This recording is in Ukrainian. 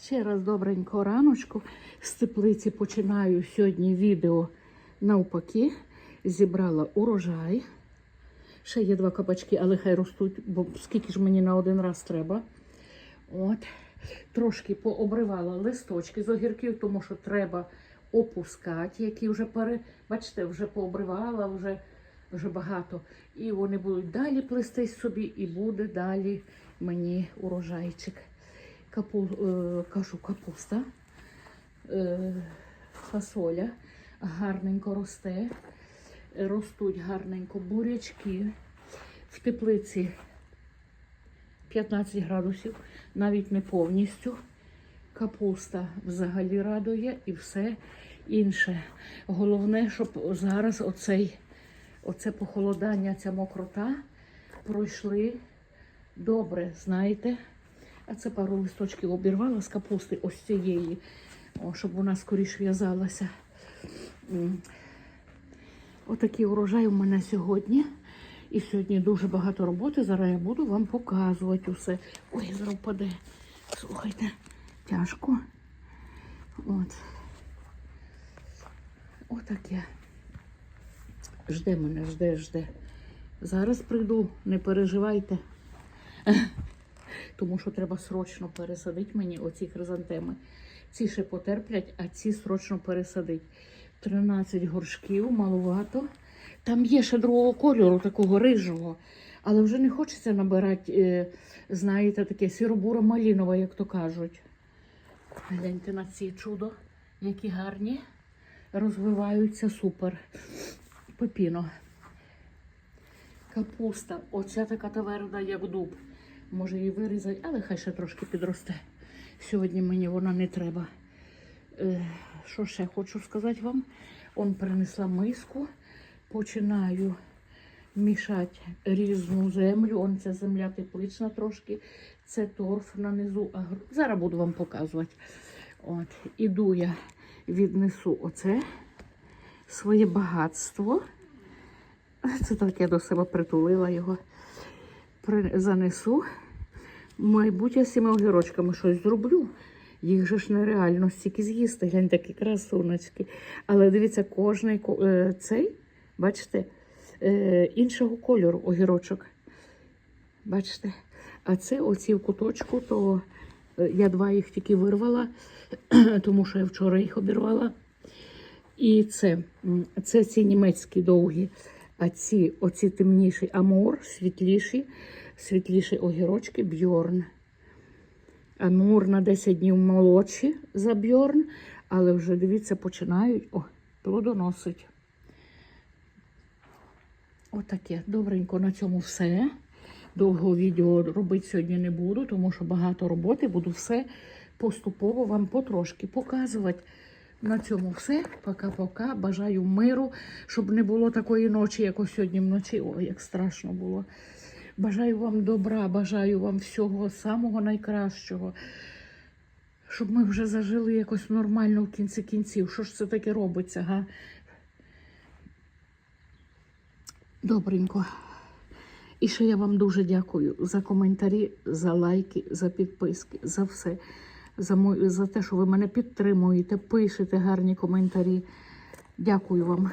Ще раз добренько раночку. З теплиці починаю сьогодні відео навпаки. Зібрала урожай. Ще є два кабачки, але хай ростуть, бо скільки ж мені на один раз треба. От. Трошки пообривала листочки з огірків, тому що треба опускати, які вже пере... Бачите, вже пообривала, вже, вже багато. І вони будуть далі плестись собі, і буде далі мені урожайчик. Капу... е, кажу, капуста, е, фасоля гарненько росте, ростуть гарненько бурячки. В теплиці 15 градусів, навіть не повністю. Капуста взагалі радує і все інше. Головне, щоб зараз оцей, оце похолодання, ця мокрота пройшли добре, знаєте. А це пару листочків обірвала з капусти ось цієї, о, щоб вона скоріш в'язалася. Отакий урожай у мене сьогодні. І сьогодні дуже багато роботи. Зараз я буду вам показувати усе. Ой, зараз впаде. Слухайте, тяжко. От. Отаке. Жде мене, жде, жде. Зараз прийду, не переживайте. Тому що треба срочно пересадити мені оці хризантеми. Ці ще потерплять, а ці срочно пересадить. 13 горшків, малувато. Там є ще другого кольору, такого рижого, але вже не хочеться набирати, е, знаєте, таке сіробура малінова, як то кажуть. Гляньте на ці чудо, які гарні. Розвиваються супер. Пепіно. Капуста. Оця така тверда, як дуб. Може її вирізати, але хай ще трошки підросте. Сьогодні мені вона не треба. Е, що ще хочу сказати вам? Он принесла миску. Починаю мішати різну землю. Он ця земля теплична трошки. Це торф нанизу. Зараз буду вам показувати. От, іду я віднесу оце своє багатство. Це так я до себе притулила його. Занесу. Мабуть, з цими огірочками щось зроблю. Їх же ж нереально стільки з'їсти. Глянь, такі красуночки. Але дивіться, кожний е, цей, бачите, е, іншого кольору огірочок. Бачите? А це оці в куточку, то е, я два їх тільки вирвала, тому що я вчора їх обірвала. І це, це ці німецькі довгі, а ці оці темніші амур, світліші, світліші огірочки бьорн. Амур на 10 днів молодші за бьорн, але вже дивіться, починають о, плодоносить. Отаке. Добренько на цьому все. Довго відео робити сьогодні не буду, тому що багато роботи. Буду все поступово вам потрошки показувати. На цьому все. Пока-пока. Бажаю миру, щоб не було такої ночі, як ось сьогодні вночі. Ой, як страшно було. Бажаю вам добра, бажаю вам всього самого найкращого. Щоб ми вже зажили якось нормально в кінці кінців. Що ж це таке робиться, га? Добренько. І ще я вам дуже дякую за коментарі, за лайки, за підписки, за все. За, мою, за те, що ви мене підтримуєте, пишете гарні коментарі. Дякую вам.